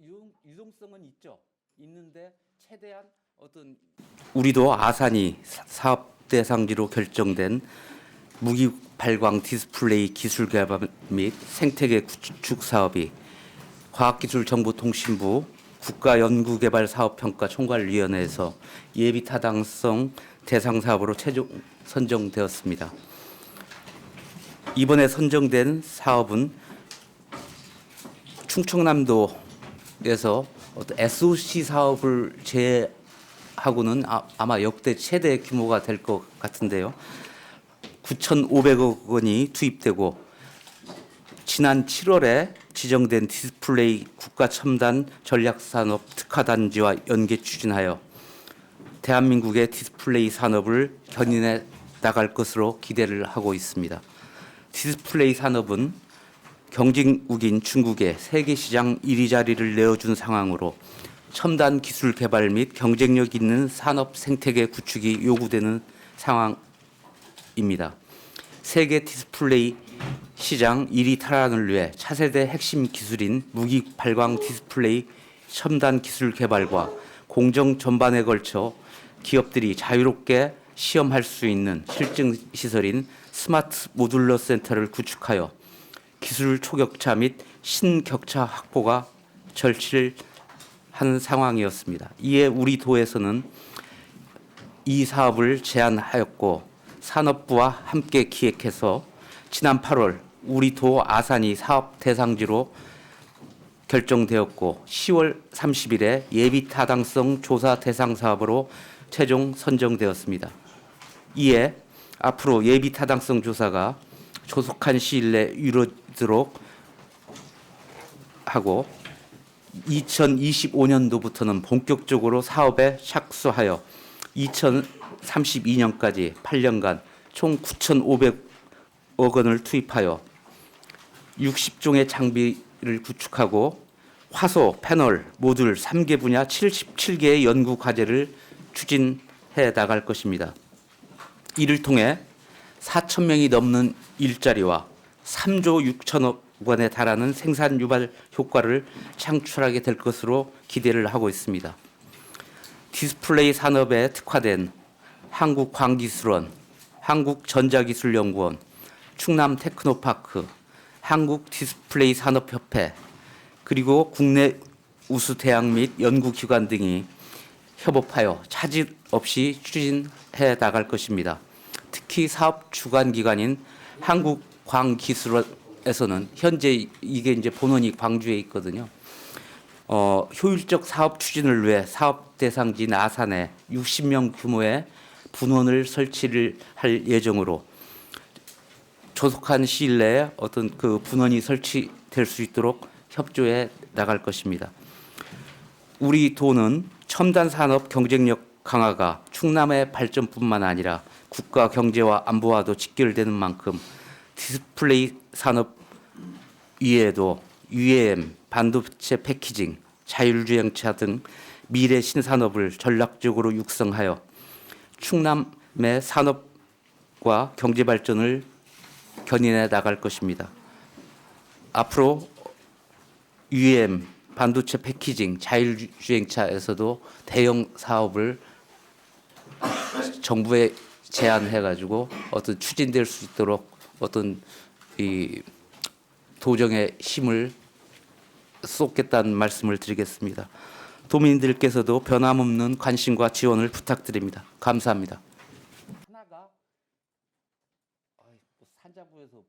유동, 유동성은 있죠. 있는데 최대한 어떤 우리도 아산이 사- 사업 대상지로 결정된 무기 발광 디스플레이 기술 개발 및 생태계 구축 사업이 과학기술정보통신부 국가연구개발사업평가 총괄위원회에서 예비 타당성 대상 사업으로 최종 선정되었습니다. 이번에 선정된 사업은 충청남도 에서 어떤 SOC 사업을 제하고는 아, 아마 역대 최대 규모가 될 것 같은데요. 9,500억 원이 투입되고 지난 7월에 지정된 디스플레이 국가 첨단 전략 산업 특화 단지와 연계 추진하여 대한민국의 디스플레이 산업을 견인해 나갈 것으로 기대를 하고 있습니다. 디스플레이 산업은 경쟁국인 중국에 세계 시장 1위 자리를 내어준 상황으로 첨단 기술 개발 및 경쟁력 있는 산업 생태계 구축이 요구되는 상황입니다. 세계 디스플레이 시장 1위 탈환을 위해 차세대 핵심 기술인 무기 발광 디스플레이 첨단 기술 개발과 공정 전반에 걸쳐 기업들이 자유롭게 시험할 수 있는 실증 시설인 스마트 모듈러 센터를 구축하여 기술 초격차 및 신격차 확보가 절실한 상황이었습니다. 이에 우리 도에서는 이 사업을 제안하였고 산업부와 함께 기획해서 지난 8월 우리 도 아산이 사업 대상지로 결정되었고 10월 30일에 예비 타당성 조사 대상 사업으로 최종 선정되었습니다. 이에 앞으로 예비 타당성 조사가 조속한 시일 내에 이루 어지도록 하고 2025년도부터는 본격적으로 사업에 착수하여 2032년까지 8년간 총 9,500억 원을 투입하여 60종의 장비를 구축하고 화소, 패널, 모듈 3개 분야 77개의 연구 과제를 추진해 나갈 것입니다. 이를 통해 4천 명이 넘는 일자리와 3조 6천억 원에 달하는 생산 유발 효과를 창출하게 될 것으로 기대를 하고 있습니다. 디스플레이 산업에 특화된 한국광기술원, 한국전자기술연구원, 충남 테크노파크, 한국 디스플레이 산업협회, 그리고 국내 우수 대학 및 연구기관 등이 협업하여 차질 없이 추진해 나갈 것입니다. 특히 사업 주관 기관인 한국 광기술원에서는 현재 이게 이제 본원이 광주에 있거든요. 어, 효율적 사업 추진을 위해 사업 대상지 나산에 60명 규모의 분원을 설치를 할 예정으로 조속한 시일 내에 어떤 그 분원이 설치될 수 있도록 협조해 나갈 것입니다. 우리 도는 첨단 산업 경쟁력 강화가 충남의 발전뿐만 아니라 국가 경제와 안보와도 직결되는 만큼 디스플레이 산업 이외에도 UAM, 반도체 패키징, 자율주행차 등 미래 신산업을 전략적으로 육성하여 충남의 산업과 경제 발전을 견인해 나갈 것입니다. 앞으로 UAM, 반도체 패키징, 자율주행차에서도 대형 사업을 정부에 제안해 가지고 어떤 추진될 수 있도록 어떤 이 도정의 힘을 쏟겠다는 말씀을 드리겠습니다. 도민들께서도 변함없는 관심과 지원을 부탁드립니다. 감사합니다. 하나가 산자부에서